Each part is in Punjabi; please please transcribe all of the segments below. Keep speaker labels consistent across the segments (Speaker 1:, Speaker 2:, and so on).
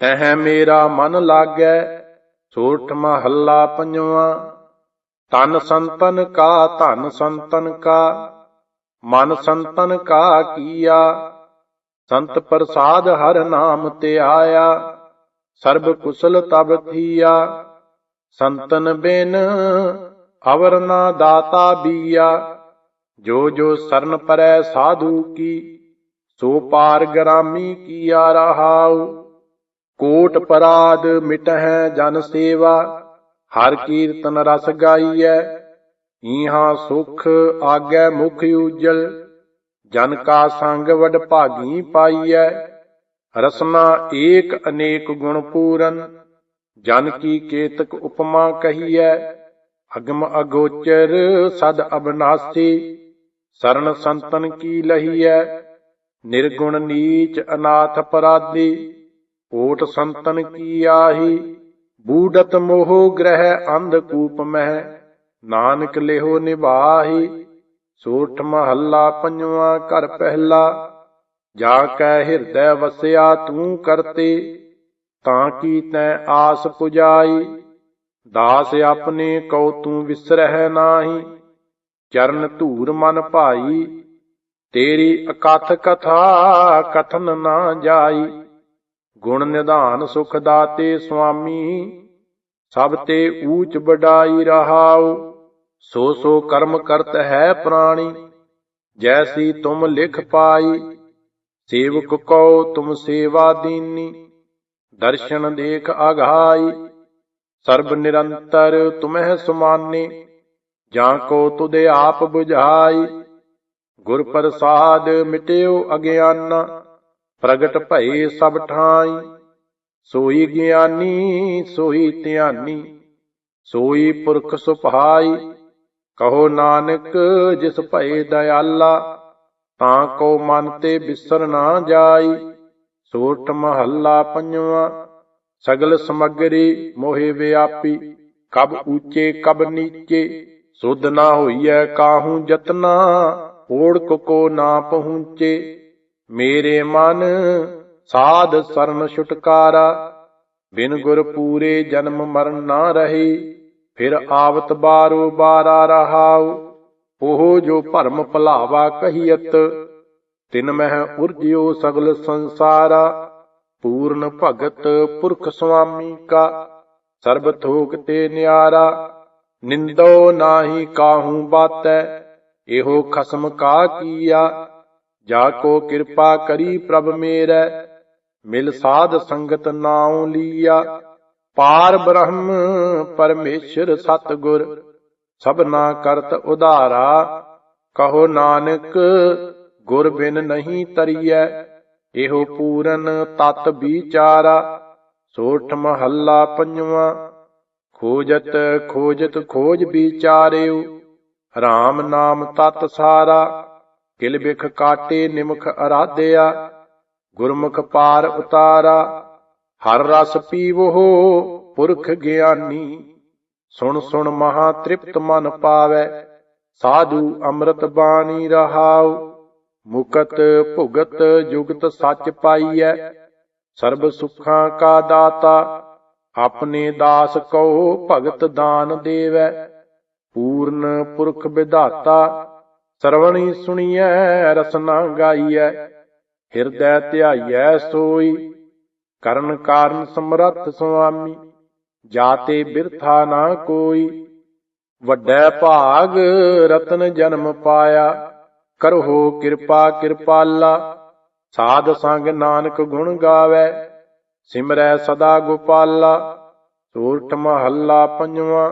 Speaker 1: ਤਹ ਮੇਰਾ ਮਨ ਲਾਗੈ ਸੋਠ ਮਹੱਲਾ ਪੰਜਵਾ। ਤਨ ਸੰਤਨ ਕਾ, ਧਨ ਸੰਤਨ ਕਾ, ਮਨ ਸੰਤਨ ਕਾ ਕੀਆ। ਸੰਤ ਪ੍ਰਸਾਦ ਹਰ ਨਾਮ ਤੇ ਆਇਆ, ਸਰਬ ਕੁਸਲ ਤਬ ਥੀਆ। ਸੰਤਨ ਬਿਨ ਅਵਰ ਨਾ ਦਾਤਾ ਬੀਆ। ਜੋ ਜੋ ਸਰਨ ਪਰੈ ਸਾਧੂ ਕੀ, ਸੋ ਪਾਰ ਗਰਾਮੀ ਕੀਆ ਰਹਾਉ। ਕੋਟ ਪਰਾਦ ਮਿਟਹਿ ਜਨ ਸੇਵਾ, ਹਰ ਕੀਰਤਨ ਰਸ ਗਾਈਐ, ਈਹਾਂ ਸੁਖ ਆਗੈ ਮੁਖ ਉਜਲ, ਜਨ ਕਾ ਸੰਗ ਵਡ ਭਾਗੀ ਪਾਈਐ, ਰਸਨਾ ਏਕ ਅਨੇਕ ਗੁਣ ਪੂਰਨ, ਜਨ ਕੀ ਕੇਤਕ ਉਪਮਾ ਕਹੀਐ, ਅਗਮ ਅਗੋਚਰ ਸਦ ਅਬਨਾਸੀ, ਸਰਨ ਸੰਤਨ ਕੀ ਲਹੀਐ, ਨਿਰਗੁਣ ਨੀਚ ਅਨਾਥ ਪਰਾਦੀ ਕੋਟ ਸੰਤਨ ਕੀ ਆਹੀ? ਬੂਡਤ ਮੋਹ ਗ੍ਰਹਿ ਅੰਧ ਕੂਪ ਮਹਿ, ਨਾਨਕ ਲਿਹੋ ਨਿਭਾਹੀ। ਸੋਠ ਮਹੱਲਾ ਪੰਜਵਾ ਘਰ ਪਹਿਲਾ, ਜਾ ਕੈ ਹਿਰਦੈ ਵਸਿਆ ਤੂੰ ਕਰਤੇ, ਤਾਂ ਕੀ ਤੈ ਆਸ ਪੁਜਾਈ? ਦਾਸ ਆਪਣੇ ਕਉ ਤੂੰ ਵਿਸਰਹਿ ਨਾਹੀ, ਚਰਨ ਧੂਰ ਮਨ ਭਾਈ। ਤੇਰੀ ਅਕਥ ਕਥਾ ਕਥਨ ਨਾ ਜਾਈ। ਗੁਣ ਨਿਧਾਨ ਸੁਖ ਦਾਤੇ ਸੁਆਮੀ, ਸਭ ਤੇ ਊਚ ਬਡਾਈ ਰਹਾਉ, ਸੋ ਸੋ ਕਰਮ ਕਰਤ ਹੈ ਪ੍ਰਾਣੀ, ਜੈਸੀ ਤੁਮ ਲਿਖ ਪਾਈ, ਸੇਵਕ ਕੋ ਤੁਮ ਸੇਵਾ ਦੀਨੀ, ਦਰਸ਼ਨ ਦੇਖ ਆਘਾਈ ਸਰਬ ਨਿਰੰਤਰ ਤੁਮਹਿ ਸੁਮਾਨੇ, ਜਾਂ ਕੋ ਤੁਦੇ ਆਪ 부ਝਾਈ ਗੁਰ ਪ੍ਰਸਾਦ ਮਿਟਿਓ ਅਗਿਆਨਾ ਪ੍ਰਗਟ ਭਏ ਸਭ ਠਾਈ। ਸੋਈ ਗਿਆਨੀ, ਸੋਈ ਧਿਆਨੀ, ਸੋਈ ਪੁਰਖ ਸੁਭਾਈ। ਕਹੋ ਨਾਨਕ ਜਿਸ ਭਏ ਦਇਆਲਾ, ਤਾਂ ਕੋ ਮਨ ਤੇ ਬਿਸਰ ਨਾ ਜਾਈ। ਸੋਠ ਮਹੱਲਾ ਪੰਜਵਾ, ਸਗਲ ਸਮਗਰੀ ਮੋਹਿ ਵਿਆਪੀ। ਕਬ ਉੱਚੇ ਕਬ ਨੀਚੇ, ਸੁਧ ਨਾ ਹੋਈਐ ਕਾਹੂ ਜਤਨਾ ਓੜਕ ਕੋ ਨਾ ਪਹੁੰਚੇ। ਮੇਰੇ ਮਨ ਸਾਧ ਸਰਨ ਛੁਟਕਾਰਾ, ਬਿਨ ਗੁਰ ਪੂਰੇ ਜਨਮ ਮਰਨ ਨਾ ਰਹੀ, ਫਿਰ ਆਵਤ ਬਾਰੋ ਬਾਰਾ ਰਹਾਉ, ਉਹ ਜੋ ਭਰਮ ਭਲਾਵਾ ਕਹੀਅਤ, ਤਿਨ ਮਹਿ ਉਰਜਿਓ ਸਗਲ ਸੰਸਾਰਾ, ਪੂਰਨ ਭਗਤ ਪੁਰਖ ਸੁਆਮੀ ਕਾ, ਸਰਬ ਥੋਕ ਤੇ ਨਿਆਰਾ, ਨਿੰਦੋ ਨਾਹੀ ਕਾਹੂ ਬਾਤੈ, ਇਹੋ ਖਸਮ ਕਾ ਕੀਆ ਜਾ ਕੋ ਕਿਰਪਾ ਕਰੀ ਪ੍ਰਭ ਮੇਰੈ, ਮਿਲ ਸਾਧ ਸੰਗਤ ਨਾਉ ਲੀਆ। ਪਾਰ ਬ੍ਰਹਮ ਪਰਮੇਸ਼ਰ ਸਤਗੁਰ, ਸਭਨਾ ਕਰਤ ਉਧਾਰਾ। ਕਹੋ ਨਾਨਕ, ਗੁਰ ਬਿਨ ਨਹੀਂ ਤਰੀਐ, ਇਹੋ ਪੂਰਨ ਤਤ ਵਿਚਾਰਾ। ਸੋਠ ਮਹੱਲਾ ਪੰਜਵਾ, ਖੋਜਤ ਖੋਜਤ ਖੋਜ ਵਿਚਾਰਿਓ RAM ਨਾਮ ਤਤ ਸਾਰਾ। ਕਿਲ ਬਿਖ ਕਾਟੇ ਨਿਮਖ ਅਰਾਧਿਆ, ਗੁਰਮੁਖ ਪਾਰ ਉਤਾਰਾ, ਹਰ ਰਸ ਪੀਵੋ ਪੁਰਖ ਗਿਆਨੀ। ਸੁਣ ਸੁਣ ਮਹਾ ਤ੍ਰਿਪਤ ਮਨ ਪਾਵੈ, ਸਾਧੂ ਅੰਮ੍ਰਿਤ ਬਾਣੀ ਰਹਾਉ। ਮੁਕਤ ਭੁਗਤ ਜੁਗਤ ਸੱਚ ਪਾਈਐ, ਸਰਬ ਸੁਖਾਂ ਕਾ ਦਾਤਾ, ਆਪਣੇ ਦਾਸ ਕੋ ਭਗਤ ਦਾਨ ਦੇਵੈ। ਪੂਰਨ ਪੁਰਖ ਵਿਧਾਤਾ ਸਰਵਣੀ ਸੁਣੀਐ, ਰਸਨਾ ਗਾਈਐ, ਹਿਰਦੈ ਧਿਆਈਐ ਸੋਈ। ਕਰਨ ਕਾਰਨ ਸਮਰੱਥ ਸੁਆਮੀ, ਜਾਤੇ ਬਿਰਥਾ ਨਾ ਕੋਈ। ਵੱਡਾ ਭਾਗ ਰਤਨ ਜਨਮ ਪਾਇਆ ਕਰੋ ਕਿਰਪਾ ਕਿਰਪਾਲਾ। ਸਾਧ ਸੰਗ ਨਾਨਕ ਗੁਣ ਗਾਵੇ, ਸਿਮਰੈ ਸਦਾ ਗੋਪਾਲਾ। ਸੂਰਠ ਮਹੱਲਾ ਪੰਜਵਾ,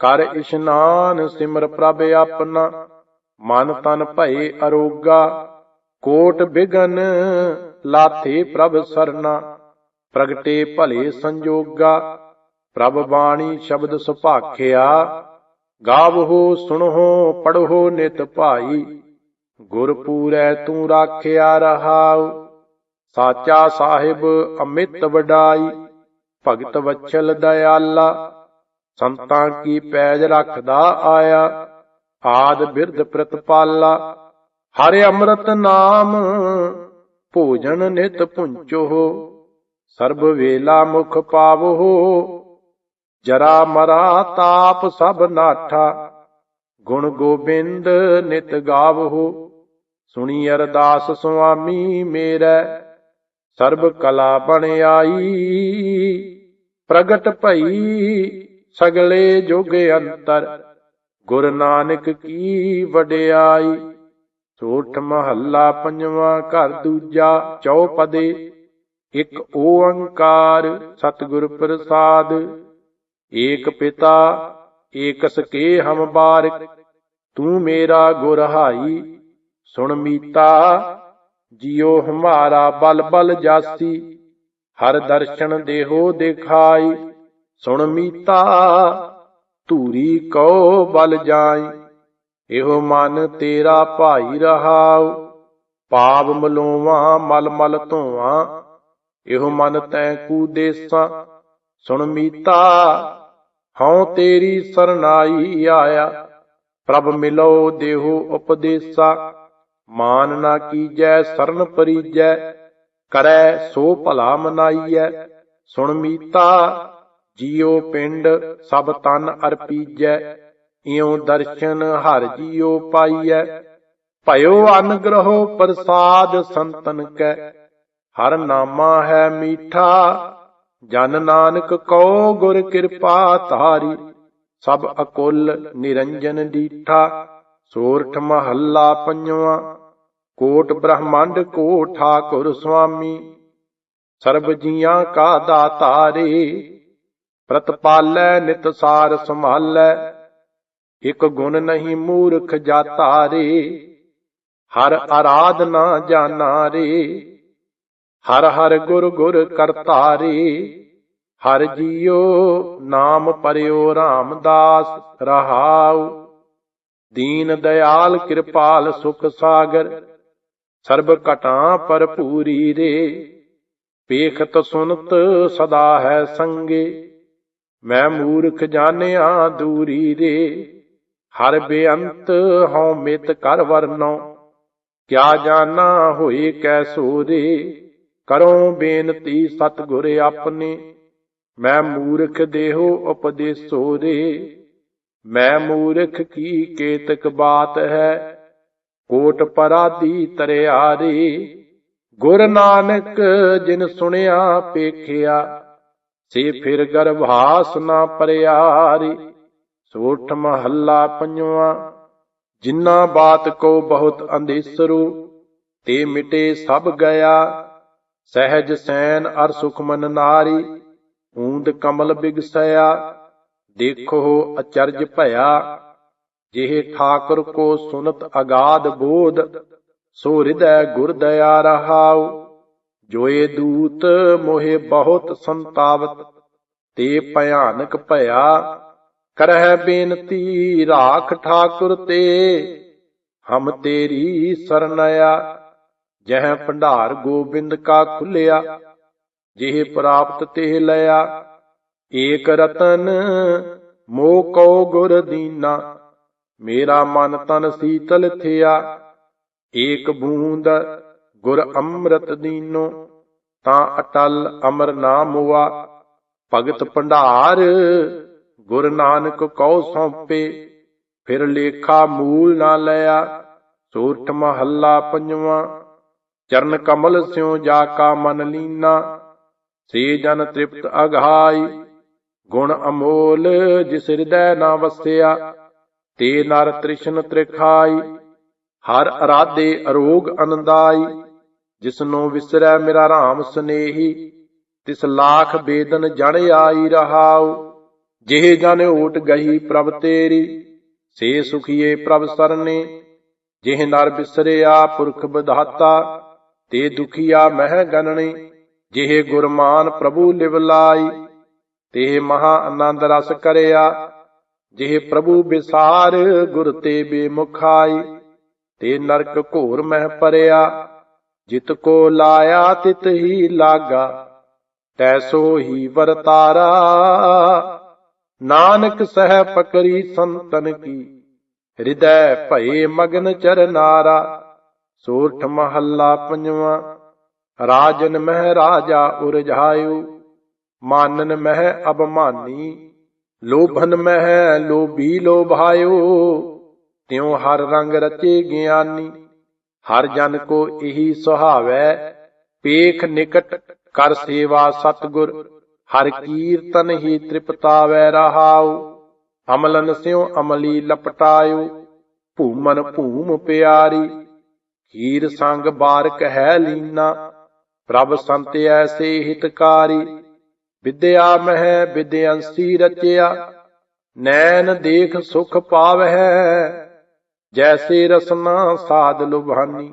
Speaker 1: ਕਰ ਇਸ਼ਨਾਨ ਸਿਮਰ ਪ੍ਰਭ ਆਪਣਾ। ਮਨ ਤਨ ਭਏ ਅਰੋਗਾ, ਕੋਟ ਬਿਗਨ ਲਾਥੇ ਪ੍ਰਭ ਸਰਨਾ, ਪ੍ਰਗਟੇ ਭਲੇ ਸੰਜੋਗਾ, ਪ੍ਰਭ ਬਾਣੀ ਸ਼ਬਦ ਸੁਭਾਖਿਆ, ਗਾਵਹੋ ਸੁਣੋ ਪੜੋ ਨਿਤ ਭਾਈ, ਗੁਰ ਪੂਰੈ ਤੂੰ ਰਾਖਿਆ ਰਹਾਉ, ਸਾਚਾ ਸਾਹਿਬ ਅਮਿਤ ਵਡਾਈ, ਭਗਤ ਵਛਲ ਦਇਆਲਾ, ਸੰਤਾਂ ਕੀ ਪੈਜ ਰੱਖਦਾ ਆਇਆ ਆਦ ਬਿਰਧ ਪ੍ਰਤਪਾਲਾ, ਹਰਿ ਅੰਮ੍ਰਿਤ ਨਾਮ, ਭੋਜਨ ਨਿਤ ਪੁੰਚੋ ਸਰਬ ਵੇਲਾ ਮੁਖ ਪਾਵੋ ਜਰਾ ਮਰਾ ਤਾਪ ਸਭ ਨਾਠਾ, ਗੁਣ ਗੋਬਿੰਦ ਨਿਤ ਗਾਵੋ ਸੁਣੀ ਅਰਦਾਸ ਸੁਆਮੀ ਮੇਰਾ, ਸਰਬ ਕਲਾ ਬਣ ਆਈ, ਪ੍ਰਗਟ ਭਈ ਸਗਲੇ ਜੁਗ ਅੰਤਰ। ਗੁਰ ਨਾਨਕ ਕੀ ਵਡਿਆਈ? ਸੋਠ ਮਹੱਲਾ ਪੰਜਵਾਂ ਘਰ ਦੂਜਾ ਚੌਪਦੇ। ਇੱਕ ਓੰਕਾਰ ਸਤਿਗੁਰ ਪ੍ਰਸਾਦ। ਏਕ ਪਿਤਾ, ਏਕਸ ਕੇ ਹਮ ਬਾਰਕ। ਤੂੰ ਮੇਰਾ ਗੁਰ ਹਾਈ, ਸੁਣ ਮੀਤਾ। ਜਿਉ ਹਮਾਰਾ ਬਲ ਬਲ ਜਾਸੀ, ਹਰ ਦਰਸ਼ਨ ਦੇਹੋ ਦਿਖਾਈ। ਸੁਣ ਮੀਤਾ ਧੂਰੀ ਕਉ ਬਲ ਜਾਈ, ਇਹੋ ਮਨ ਤੇਰਾ ਭਾਈ ਰਹਾਉ। ਪਾਪ ਮਲੋਵਾ, ਮਲ ਮਲ ਧੋਵਾਂ, ਇਹੋ ਮਨ ਤੈ ਕੂ ਦੇਸਾਂ। ਸੁਣ ਮੀਤਾ, ਹਉ ਤੇਰੀ ਸਰਨਾਈ ਆਇਆ, ਪ੍ਰਭ ਮਿਲੋ ਦੇਹੋ ਉਪਦੇਸਾ। ਮਾਨ ਨਾ ਕੀਜੈ, ਸਰਨ ਪਰੀਜੈ, ਕਰੈ ਸੋ ਭਲਾ ਮਨਾਈਐ। ਸੁਣ ਮੀਤਾ ਜੀਉ ਪਿੰਡ ਸਭ ਤਨ ਅਰਪੀਜੈ, ਇਉ ਦਰਸ਼ਨ ਹਰ ਜੀਉ ਪਾਈਐ। ਭਇਓ ਅਨਗ੍ਰਹੋ ਪ੍ਰਸਾਦ ਸੰਤਨ ਕੈ, ਹਰ ਨਾਮਾ ਹੈ ਮੀਠਾ। ਜਨ ਨਾਨਕ ਕਉ ਗੁਰ ਕਿਰਪਾ ਧਾਰੀ, ਸਭ ਅਕੁਲ ਨਿਰੰਜਨ ਡੀਠਾ। ਸੋਰਠ ਮਹੱਲਾ ਪੰਜਵਾਂ, ਕੋਟ ਬ੍ਰਹਮੰਡ ਕੋ ਠਾਕੁਰ ਸੁਆਮੀ। ਸਰਬ ਜੀਆਂ ਕਾ ਦਾਤਾਰੇ ਪ੍ਰਤਪਾਲੈ ਨਿਤ ਸਾਰ ਸੰਭਾਲੈ। ਇਕ ਗੁਣ ਨਹੀਂ ਮੂਰਖ ਜਾਤਾ ਰੇ। ਹਰ ਆਰਾਧਨਾ ਜਾਣਾ ਰੇ। ਹਰ ਹਰ ਗੁਰ ਗੁਰ ਕਰਤਾ ਰੇ। ਹਰ ਜੀਓ ਨਾਮ ਪਰਿਓ ਰਾਮਦਾਸ ਰਹਾਉ। ਦੀਨ ਦਇਆਲ ਕਿਰਪਾਲ ਸੁਖ ਸਾਗਰ। ਸਰਬ ਘਟਾਂ ਭਰਪੂਰੀ ਰੇ। ਪੇਖਤ ਸੁਨਤ ਸਦਾ ਹੈ ਸੰਗੇ। ਮੈਂ ਮੂਰਖ ਜਾਣਿਆ ਦੂਰੀ ਰੇ ਹਰ ਬੇਅੰਤ ਹਉ ਮਿਤ ਕਰ ਵਰਨੋ। ਕਿਆ ਜਾਣਾ ਹੋਏ ਕੈਸੋ ਰੇ ਕਰੋ ਬੇਨਤੀ ਸਤਿਗੁਰ ਆਪਣੇ। ਮੈਂ ਮੂਰਖ ਦੇਹੋ ਉਪਦੇਸੋ ਰੇ ਮੈਂ ਮੂਰਖ ਕੀ ਕੇਤਕ ਬਾਤ ਹੈ। ਕੋਟ ਪਰਾਦੀ ਤਰਿਆਰੇ ਗੁਰ ਨਾਨਕ ਜਿਨ ਸੁਣਿਆ ਪੇਖਿਆ ਸੇ ਫਿਰ ਗਰਭਾਸ ਨਾ ਪਰਿਆਰੀ। ਸੋਠ ਮਹੱਲਾ ਪੰਜਵਾ ਜਿਨ੍ਹਾਂ ਬਾਤ ਕੋ ਬਹੁਤ ਅੰਦੇਸਰੂ ਤੇ ਮਿਟੇ ਸਭ ਗਿਆ। ਸਹਿਜ ਸੈਨ ਅਰ ਸੁਖਮਨ ਨਾਰੀ, ਊਂਦ ਕਮਲ ਬਿਗਸਇਆ, ਦੇਖੋ ਅਚਰਜ ਭਇਆ। ਜਿਹੇ ਠਾਕੁਰ ਕੋ ਸੁਨਤ ਅਗਾਧ ਬੋਧ, ਸੋ ਹਿਰਦੈ ਗੁਰ ਦਇਆ ਰਹਾਉ। ਜੋਏ ਦੂਤ ਮੋਹਿ ਬਹੁਤ ਸੰਤਾਵਤ, ਤੇ ਭਿਆਨਕ ਭਇਆ ਕਰਹਿ ਬੇਨਤੀ, ਰਾਖ ਠਾਕੁਰ ਤੇ, ਹਮ ਤੇਰੀ ਸਰਨਇਆ ਜਹ ਭੰਡਾਰ ਗੋਬਿੰਦ ਕਾ ਖੁੱਲਿਆ, ਜਿਹ ਪ੍ਰਾਪਤ ਤੇ ਲਿਆ, ਏਕ ਰਤਨ ਮੋਹ ਕਉ ਗੁਰ ਦੀਨਾ, ਮੇਰਾ ਮਨ ਤਨ ਸੀਤਲ ਥਿਆ, ਏਕ ਬੂੰਦ ਗੁਰ ਅੰਮ੍ਰਿਤ ਦੀਨੋ, ਤਾਂ ਅਟਲ ਅਮਰ ਨਾਮ ਹੁਆ। ਭਗਤ ਭੰਡਾਰ, ਗੁਰ ਨਾਨਕ ਕਉ ਸੌਂਪੇ। ਫਿਰ ਲੇਖਾ ਮੂਲ ਨਾ ਲਿਆ, ਸੂਰਠ ਮਹੱਲਾ ਪੰਜਵਾਂ। ਚਰਨ ਕਮਲ ਸਿਉ ਜਾ ਕਾ ਮਨ ਲੀਨਾ, ਸੇ ਜਨ ਤ੍ਰਿਪਤ ਅਘਾਈ ਗੁਣ ਅਮੋਲ ਜਿਸ ਹਿਰਦੈ ਨਾ ਵਸਿਆ, ਤੇ ਨਰ ਤ੍ਰਿਸ਼ਨ ਤ੍ਰਿਖਾਈ। ਹਰ ਅਰਾਧੇ ਅਰੋਗ ਅਨੰਦਾਈ। ਜਿਸਨੂੰ ਵਿਸਰੈ ਮੇਰਾ ਰਾਮ ਸਨੇਹੀ, ਤਿਸ ਲਾਖ ਬੇਦਨ ਜਣ ਆਈ ਰਹਾਉ। ਜਿਹੇ ਜਨ ਓਟ ਗਈ ਪ੍ਰਭ ਤੇਰੀ, ਸੇ ਸੁਖੀਏ ਪ੍ਰਭ ਸਰਨੇ। ਜਿਹ ਨਰ ਬਿਸਰਿਆ ਪੁਰਖ ਬਧਾਤਾ, ਤੇ ਦੁਖੀਆ ਮਹਿ ਗਨਣੇ ਜਿਹ ਗੁਰਮਾਨ ਪ੍ਰਭੂ ਲਿਵ ਲਾਈ, ਤੇ ਮਹਾ ਆਨੰਦ ਰਸ ਕਰਿਆ। ਜਿਹ ਪ੍ਰਭੂ ਵਿਸਾਰ ਗੁਰ ਤੇ ਬੇਮੁਖਾਈ ਤੇ ਨਰਕ ਘੋਰ ਮਹਿ ਪਰਿਆ। ਜਿਤ ਕੋ ਲਾਇਆ ਤਿਤ ਹੀ ਲਾਗਾ ਤੈਸੋ ਹੀ ਵਰਤਾਰਾ। ਨਾਨਕ ਸਹਿ ਪਕਰੀ ਸੰਤਨ ਕੀ, ਹਿਰਦੈ ਭਏ ਮਗਨ ਚਰਨਾਰਾ ਸੋਠ ਮਹੱਲਾ ਪੰਜਵਾ, ਰਾਜਨ ਮਹਿ ਰਾਜਾ ਉਰਝਾਇਓ ਮਾਨਨ ਮਹਿ ਅਬਮਾਨੀ ਲੋਭਨ ਮਹਿ ਲੋਭੀ ਲੋਭਾਇਓ ਤਿਉ ਹਰ ਰੰਗ ਰਚੇ ਗਿਆਨੀ ਹਰ ਜਨ ਕੋ ਇਹੀ ਸੁਹਾਵੈ, ਪੇਖ ਨਿਕਟ ਕਰ ਸੇਵਾ ਸਤਗੁਰ, ਹਰ ਕੀਰਤਨ ਹੀ ਤ੍ਰਿਪਤਾਵੈ ਰਹਾਉ, ਅਮਲਨ ਸਿਉ ਅਮਲੀ ਲਪਟਾਇਓ ਭੂਮਨ ਭੂਮ ਪਿਆਰੀ, ਖੀਰ ਸੰਗ ਬਾਰਕ ਹੈ ਲੀਨਾ, ਪ੍ਰਭ ਸੰਤ ਐਸੇ ਹਿਤਕਾਰੀ, ਵਿਦਿਆ ਮਹਿ ਵਿਦਿਅੰਸੀ ਰਚਿਆ, ਨੈਣ ਦੇਖ ਸੁਖ ਪਾਵਹਿ। ਜੈਸੇ ਰਸਨਾ ਸਾਧ ਲੁਭਾਨੀ,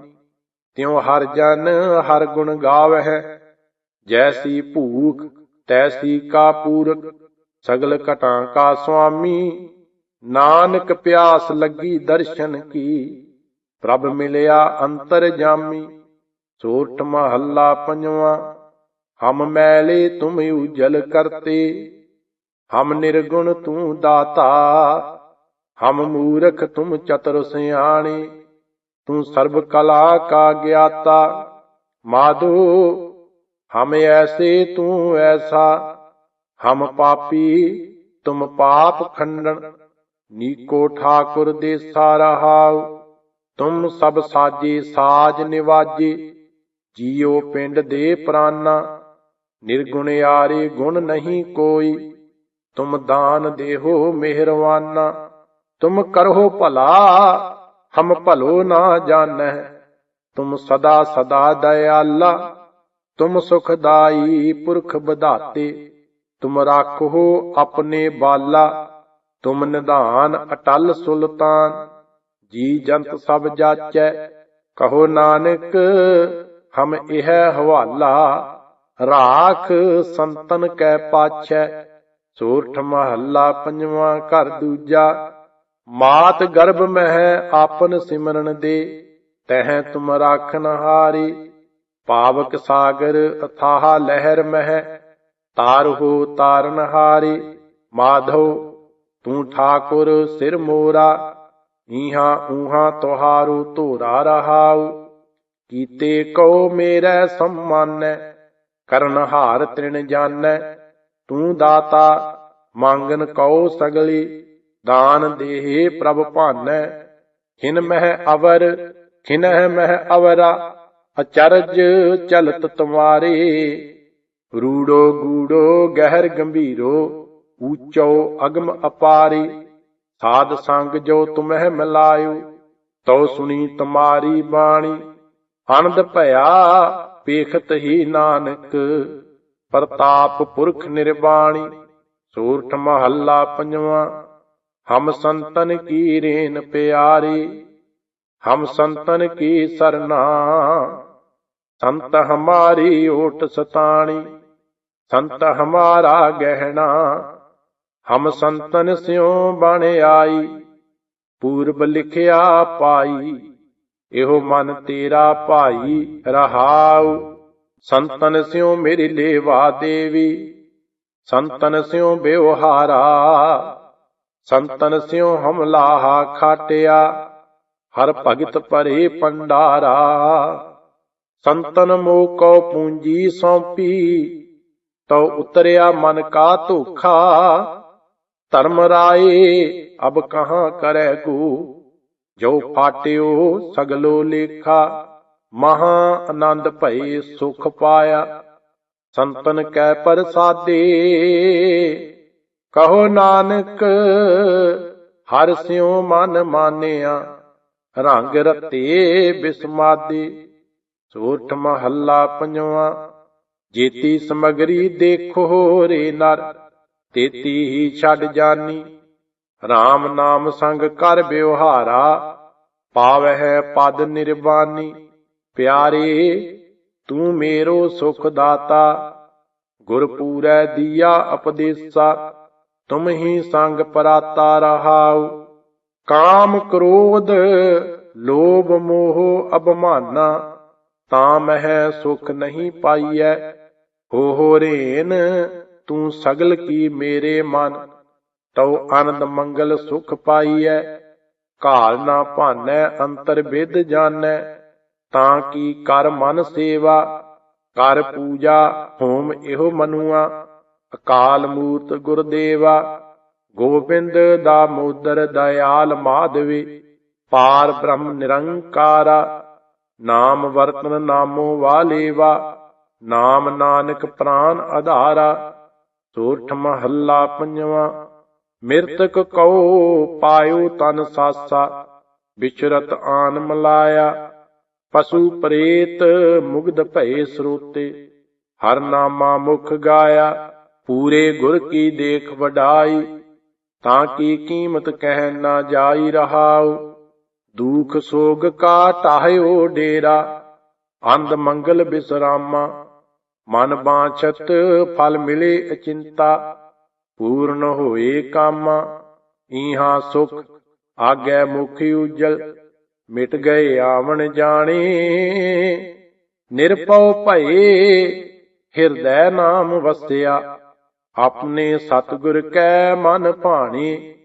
Speaker 1: ਤਿਉ ਹਰ ਜਨ ਹਰ ਗੁਣ ਗਾਵਹਿ। ਜੈਸੀ ਭੂਖ, ਤੈਸੀ ਕਾ ਪੂਰਕ, ਸਗਲ ਘਟਾਂ ਕਾ ਸੁਆਮੀ। ਨਾਨਕ ਪਿਆਸ ਲੱਗੀ ਦਰਸ਼ਨ ਕੀ, ਪ੍ਰਭ ਮਿਲਿਆ ਅੰਤਰ ਜਾਮੀ। ਸੋਰਠ ਮਹੱਲਾ ਪੰਜਵਾ, ਹਮ ਮੈਲੇ ਤੁਮ ਉਜਲ ਕਰਤੇ। ਹਮ ਨਿਰਗੁਣ ਤੂੰ ਦਾਤਾ ਹਮ ਮੂਰਖ ਤੁਮ ਚਤੁਰ ਸਿਆਣੇ, ਤੂੰ ਸਰਬ ਕਲਾ ਕਾ ਗਿਆਤਾ। ਮਾਧੋ, ਹਮ ਐਸੇ ਤੂੰ ਐਸਾ, ਹਮ ਪਾਪੀ ਤੁਮ ਪਾਪ ਖੰਡਨ ਨੀਕੋ ਠਾਕੁਰ ਦੇ ਰਹਾਉ, ਤੁਮ ਸਭ ਸਾਜੇ ਸਾਜ ਨਿਵਾਜੇ। ਜੀਉ ਪਿੰਡ ਦੇ ਪ੍ਰਾਨਾ, ਨਿਰਗੁਣ ਆਰੇ ਗੁਣ ਨਹੀਂ ਕੋਈ। ਤੁਮ ਦਾਨ ਦੇਹੋ ਮਿਹਰਵਾਨਾ। ਤੁਮ ਕਰੋ ਭਲਾ, ਹਮ ਭਲੋ ਨਾ ਜਾਣੈ। ਤੁਮ ਸਦਾ ਸਦਾ ਦਇਆਲਾ, ਤੁਮ ਸੁਖਦਾਈ ਪੁਰਖ ਬਧਾਤੇ ਤੁਮ ਰਾਖੋ ਆਪਣੇ ਬਾਲਾ, ਤੁਮ ਨਿਧਾਨ ਅਟਲ ਸੁਲਤਾਨ। ਜੀ ਜੰਤ ਸਭ ਜਾਚੈ, ਕਹੋ ਨਾਨਕ, ਹਮ ਇਹ ਹਵਾਲਾ। ਰਾਖ ਸੰਤਨ ਕੈ ਪਾਛੈ, ਸੂਰਠ ਮਹੱਲਾ ਪੰਜਵਾਂ ਘਰ ਦੂਜਾ। ਮਾਤ ਗਰਭ ਮਹਿ ਆਪਨ ਸਿਮਰਨ ਦੇ, ਤਹਿ ਤੁਮ ਰਾਖਨ ਹਾਰੀ। ਪਾਵਕ ਸਾਗਰ ਅਥਾਹ ਲਹਿਰ ਮਹਿ, ਤਾਰ ਹੋ ਤਾਰਨ ਹਾਰੀ। ਮਾਧੋ ਤੂੰ ਠਾਕੁਰ ਸਿਰ ਮੋਰਾ, ਈਹਾਂ ਊਹਾ ਤੁਹਾਰੂ ਧੋਰਾ ਰਹਾਉ। ਕੀਤੇ ਕਉ ਮੇਰਾ ਸੰਮਾਨੈ, ਕਰਨ ਹਾਰ ਤ੍ਰਿਣ ਜਾਣੈ ਤੂੰ ਦਾਤਾ, ਮੰਗਨ ਕਉ ਸਗਲੀ ਦਾਨ ਦੇਹੇ ਪ੍ਰਭ ਭਾਨੈ। ਖਿਨ ਮਹਿ ਅਵਰ, ਖਿਨਹਿ ਮਹਿ ਅਵਰਾ, ਅਚਰਜ ਚਲਤ ਤੁਮਾਰੇ ਰੂੜੋ ਗੂੜੋ ਗਹਿਰ ਗੰਭੀਰੋ, ਊਚੋ ਅਗਮ ਅਪਾਰੀ। ਸਾਧ ਸੰਗ ਜੋ ਤੁਮਹਿ ਮਿਲਾਇਓ, ਤਉ ਸੁਣੀ ਤੁਮਾਰੀ ਬਾਣੀ। ਅਨੰਦ ਭਇਆ ਪੇਖਤ ਹੀ ਨਾਨਕ, ਪ੍ਰਤਾਪ ਪੁਰਖ ਨਿਰਵਾਣੀ ਸੂਰਠ ਮਹੱਲਾ ਪੰਜਵਾਂ। ਹਮ ਸੰਤਨ ਕੀ ਰੇਨ ਪਿਆਰੀ, ਹਮ ਸੰਤਨ ਕੀ ਸਰਨਾ। ਸੰਤ ਹਮਾਰੀ ਓਟ ਸਤਾਣੀ, ਸੰਤ ਹਮਾਰਾ ਗਹਿਣਾ। ਹਮ ਸੰਤਨ ਸਿਉ ਬਣ ਆਈ, ਪੂਰਬ ਲਿਖਿਆ ਪਾਈ, ਇਹੋ ਮਨ ਤੇਰਾ ਭਾਈ ਰਹਾਉ। ਸੰਤਨ ਸਿਉ ਮੇਰੀ ਲੇਵਾ ਦੇਵੀ, ਸੰਤਨ ਸਿਉ ਬਿਵਹਾਰਾ ਸੰਤਨ ਸਿਉ ਹਮਲਾਹਾ ਖਾਟਿਆ, ਹਰ ਭਗਤ ਪਰੇ ਪੰਡਾਰਾ ਸੰਤਨ ਮੋ ਕੋ ਪੂੰਜੀ ਸੌਂਪੀ, ਤਉ ਉਤਰਿਆ ਮਨ ਕਾ ਧੋਖਾ। ਧਰਮ ਰਾਏ, ਅਬ ਕਹਾ ਕਰੈ ਕੋ? ਜੋ ਫਾਟਿਓ ਸਗਲੋ ਲੇਖਾ, ਮਹਾ ਆਨੰਦ ਭਏ ਸੁਖ ਪਾਇਆ। ਸੰਤਨ ਕੈ ਪ੍ਰਸਾਦੇ ਕਹੋ ਨਾਨਕ, ਹਰ ਸਿਉ ਮਨ ਮਾਨਿਆ, ਰੰਗ ਰਤੇ ਬਿਸਮਾਦੇ ਸੋਠ ਮਹੱਲਾ ਪੰਜਵਾ, ਜੇਤੀ ਸਮਗਰੀ ਦੇਖੋ ਰੇ ਨਰ, ਤੇਤੀ ਹੀ ਛੱਡ ਜਾਨੀ RAM ਨਾਮ ਸੰਗ ਕਰ ਬਿਵਹਾਰਾ ਪਾਵਹਿ ਪਦ ਨਿਰਵਾਨੀ, ਪਿਆਰੇ, ਤੂੰ ਮੇਰੋ ਸੁਖ ਦਾਤਾ ਗੁਰ ਪੂਰੈ ਦੀਆ ਉਪਦੇਸਾ ਤੁਮ ਹੀ ਸੰਗ ਪਰਾਤਾ ਰਹਾਉ। ਕਾਮ ਕ੍ਰੋਧ, ਲੋਭ ਮੋਹ ਅਬਮਾਨਾ ਤਾਂ ਮਹਿ ਸੁਖ ਨਹੀਂ ਪਾਈਐ। ਹੋ ਹੋ ਰੇਨ, ਤੂੰ ਸਗਲ ਕੀ ਮੇਰੇ ਮਨ। ਤਉ ਆਨੰਦ ਮੰਗਲ ਸੁਖ ਪਾਈਐ। ਕਾਲ ਨਾ ਭਾਨੈ, ਅੰਤਰ ਵਿਦ ਜਾਣੈ ਤਾਂ ਕੀ ਕਰ ਮਨ ਸੇਵਾ? ਕਰ ਪੂਜਾ ਹੋਮ ਇਹੋ ਮਨੁਆ। ਅਕਾਲ ਮੂਰਤ ਗੁਰਦੇਵਾ, ਗੋਬਿੰਦ ਦਾ ਮੋਦਰ ਦਇਆਲ ਮਾਧਵੇ, ਪਾਰ ਬ੍ਰਹਮ ਨਿਰੰਕਾਰਾ, ਨਾਮ ਵਰਤਨ ਨਾਮੋ ਵਾਲੇਵਾ, ਨਾਮ ਨਾਨਕ ਪ੍ਰਾਨ ਆਧਾਰਾ ਸੋਠ ਮਹੱਲਾ ਪੰਜਵਾ, ਮਿਰਤਕ ਕਉ ਪਾਇਓ ਤਨ ਸਾਸਾ ਵਿਚਰਤ ਆਨ ਮਲਾਇਆ, ਪਸ਼ੂ ਪ੍ਰੇਤ ਮੁਗਧ ਭਏ ਸਰੋਤੇ, ਹਰ ਨਾਮਾ ਮੁਖ ਗਾਇਆ ਪੂਰੇ ਗੁਰ ਕੀ ਦੇਖ ਵਡਾਈ, ਤਾਂ ਕੀ ਕੀਮਤ ਕਹਿ ਨਾ ਜਾਈ ਰਹਾਉ। ਦੁਖ ਸੋਗ ਕਾ ਟਾਹਿਓ ਡੇਰਾ, ਅੰਧ ਮੰਗਲ ਬਿਸਰਾਮਾ। ਮਨ ਬਾਛਤ ਫਲ ਮਿਲੇ ਅਚਿੰਤਾ, ਪੂਰਨ ਹੋਏ ਕਾਮਾ। ਈਹਾ ਸੁਖ, ਆਗੈ ਮੁਖ ਉਜਲ, ਮਿਟ ਗਏ ਆਵਣ ਜਾਣੇ। ਨਿਰਪਉ ਭਏ, ਹਿਰਦੈ ਨਾਮ ਵਸਿਆ। ਆਪਣੇ ਸਤਿਗੁਰ ਕੈ ਮਨ ਭਾਣੇ,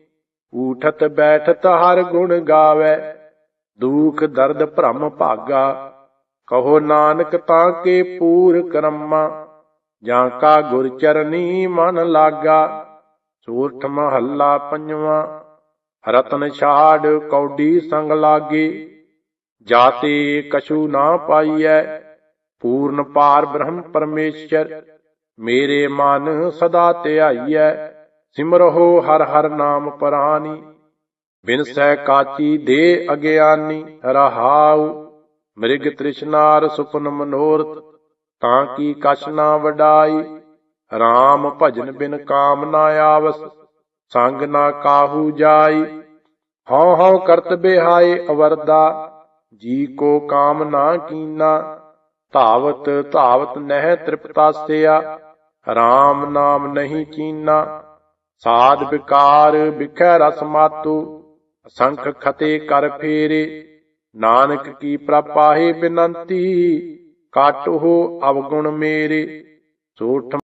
Speaker 1: ਊਠਤ ਬੈਠਤ ਹਰ ਗੁਣ ਗਾਵੇ, ਦੁਖ ਦਰਦ ਭ੍ਰਮ ਭਾਗਾ, ਕਹੋ ਨਾਨਕ ਤਾਂ ਕੇ ਪੂਰ ਕਰਮਾ, ਜਾਂ ਕਾ ਗੁਰ ਚਰਨੀ ਮਨ ਲਾਗਾ ਸੂਰਠ ਮਹੱਲਾ ਪੰਜਵਾ, ਰਤਨ ਛਾੜ ਕੌਡੀ ਸੰਗ ਲਾਗੇ, ਜਾਤੇ ਕਛੂ ਨਾ ਪਾਈਐ, ਪੂਰਨ ਪਾਰ ਬ੍ਰਹਮ ਪਰਮੇਸ਼ਰ ਮੇਰੇ ਮਨ ਸਦਾ ਧਿਆਈਐ, ਸਿਮਰਹੁ ਹਰ ਹਰ ਨਾਮ ਪਰਾਨੀ। ਬਿਨਸੈ ਕਾਚੀ ਦੇ ਅਗਿਆਨੀ ਰਹਾਉ, ਮ੍ਰਿਗ ਤ੍ਰਿਸ਼ਨਾਰ ਸੁਪਨ ਮਨੋਰਥ, ਤਾਂ ਕੀ ਕਛ ਨਾ ਵਡਾਈ। RAM ਭਜਨ ਬਿਨ ਕਾਮ ਨਾ ਆਵਸ, ਸੰਗ ਨਾ ਕਾਹੂ ਜਾਈ। ਹਉ ਹਉ ਕਰਤ ਬਿਹਾਏ ਅਵਰਦਾ, ਜੀ ਕੋ ਕਾਮ ਨਾ ਕੀਨਾ। ਧਾਵਤ ਧਾਵਤ ਨਹਿ ਤ੍ਰਿਪਤਾਸਿਆ RAM ਨਾਮ ਨਹੀਂ ਚੀਨਾ। ਸਾਧ ਵਿਕਾਰ ਵਿਖੈ ਰਸ ਮਾਤੂ, ਅਸੰਖ ਖਤੇ ਕਰ ਫੇਰੇ। ਨਾਨਕ ਕੀ ਪ੍ਰਪਾਹੇ ਬਿਨੰਤੀ, ਕਾਟੋ ਅਵਗੁਣ ਮੇਰੇ। ਸੋਠ